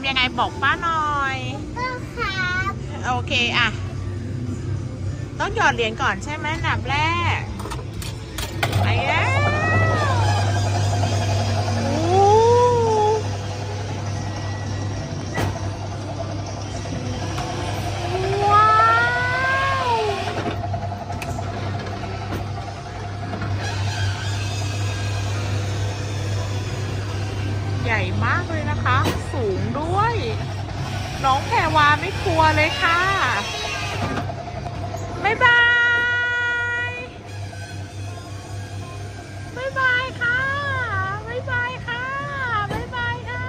ำยังไงบอกป้าหน่อย ก็ครับ โอเคอะต้องหยอดเหรียญก่อนใช่ไหมอันดับแรกไปแล้วโอ้ว้าวให ญ่มากเลยนะคะ สูงด้วย น้องแพรวาไม่กลัวเลยค่ะ บ๊ายบาย บ๊ายบายค่ะ บ๊ายบายค่ะ บ๊ายบายค่ะ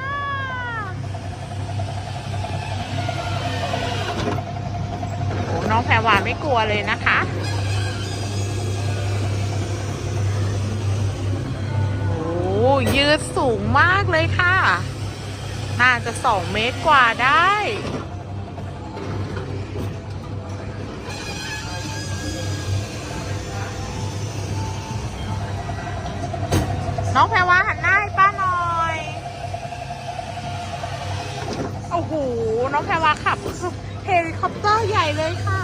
โอ้น้องแพรวาไม่กลัวเลยนะคะ โอ้ ยืดสูงมากเลยค่ะ น่าจะสองเมตรกว่าได้ น้องแพรวาหันหน้าให้ป้าหน่อย โอ้โห น้องแพรวาขับเฮลิคอปเตอร์ใหญ่เลยค่ะ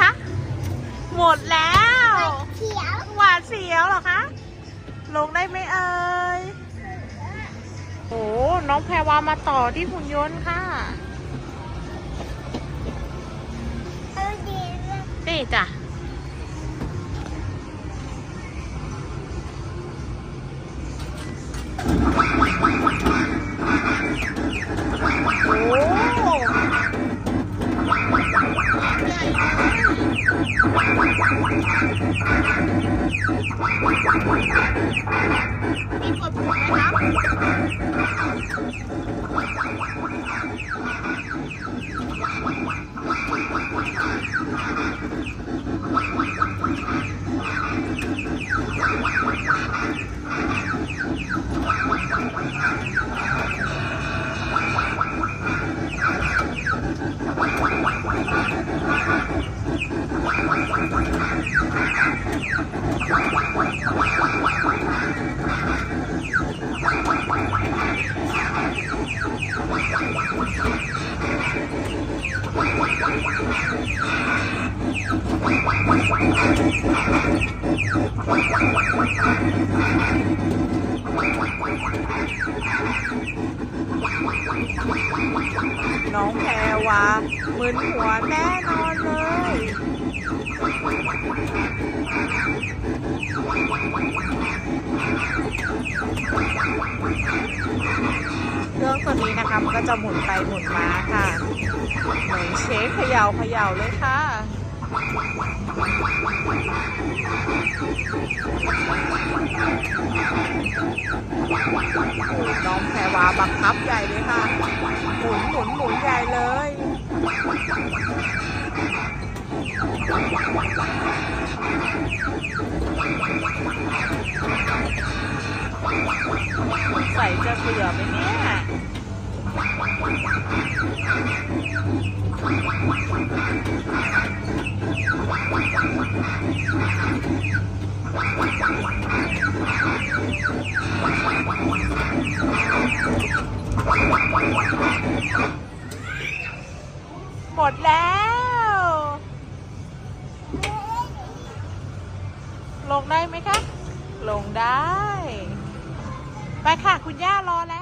คะ หมดแล้วเขียวหวาดเสียวเหรอคะ ลงได้ไหมเอ่ยโอ้น้องแพรวามาต่อที่หุ่นยนต์ค่ะเอาดีเลยนี่จ้ะโมีกดปุ่มไหมครับ น้องแพรวามึนหัวแน่นอนเลย จะหมุนไปหมุนมาค่ะ เหมือนเชฟเขย่าเขย่าเลยค่ะน้องแพรวาบังคับใหญ่เลยค่ะ หมดแล้ว ลงได้ไหมคะ ลงได้ ไปค่ะ คุณย่ารอแล้ว